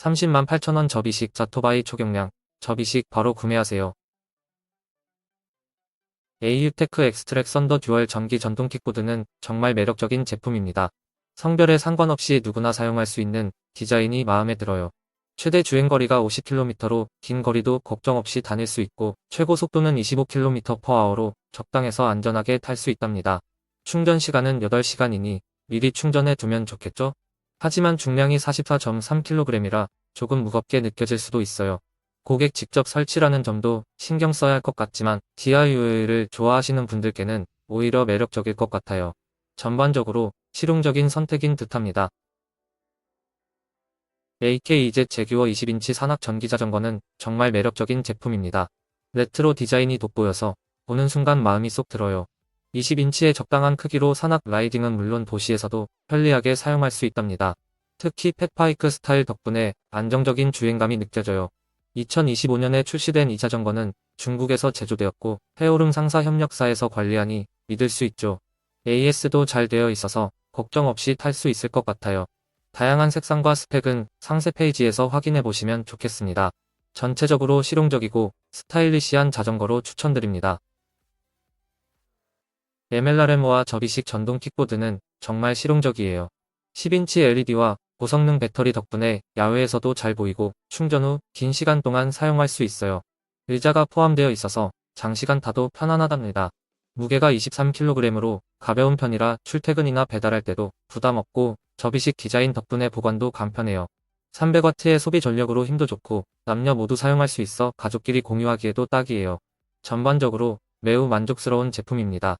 30만 8천원 접이식 자토바이 초경량 접이식 바로 구매하세요. AU테크 엑스트랙 썬더 듀얼 전기 전동 킥보드는 정말 매력적인 제품입니다. 성별에 상관없이 누구나 사용할 수 있는 디자인이 마음에 들어요. 최대 주행거리가 50km로 긴 거리도 걱정 없이 다닐 수 있고 최고 속도는 25km/h로 적당해서 안전하게 탈 수 있답니다. 충전 시간은 8시간이니 미리 충전해 두면 좋겠죠? 하지만 중량이 44.3kg이라 조금 무겁게 느껴질 수도 있어요. 고객 직접 설치라는 점도 신경 써야 할 것 같지만 DIY를 좋아하시는 분들께는 오히려 매력적일 것 같아요. 전반적으로 실용적인 선택인 듯합니다. AKEZ 제규어 20인치 산악 전기자전거는 정말 매력적인 제품입니다. 레트로 디자인이 돋보여서 보는 순간 마음이 쏙 들어요. 20인치의 적당한 크기로 산악 라이딩은 물론 도시에서도 편리하게 사용할 수 있답니다. 특히 펫파이크 스타일 덕분에 안정적인 주행감이 느껴져요. 2025년에 출시된 이 자전거는 중국에서 제조되었고 해오름 상사 협력사에서 관리하니 믿을 수 있죠. AS도 잘 되어 있어서 걱정 없이 탈 수 있을 것 같아요. 다양한 색상과 스펙은 상세 페이지에서 확인해 보시면 좋겠습니다. 전체적으로 실용적이고 스타일리시한 자전거로 추천드립니다. MLRM과 접이식 전동 킥보드는 정말 실용적이에요. 10인치 LED와 고성능 배터리 덕분에 야외에서도 잘 보이고 충전 후 긴 시간 동안 사용할 수 있어요. 의자가 포함되어 있어서 장시간 타도 편안하답니다. 무게가 23kg으로 가벼운 편이라 출퇴근이나 배달할 때도 부담 없고 접이식 디자인 덕분에 보관도 간편해요. 300W의 소비 전력으로 힘도 좋고 남녀 모두 사용할 수 있어 가족끼리 공유하기에도 딱이에요. 전반적으로 매우 만족스러운 제품입니다.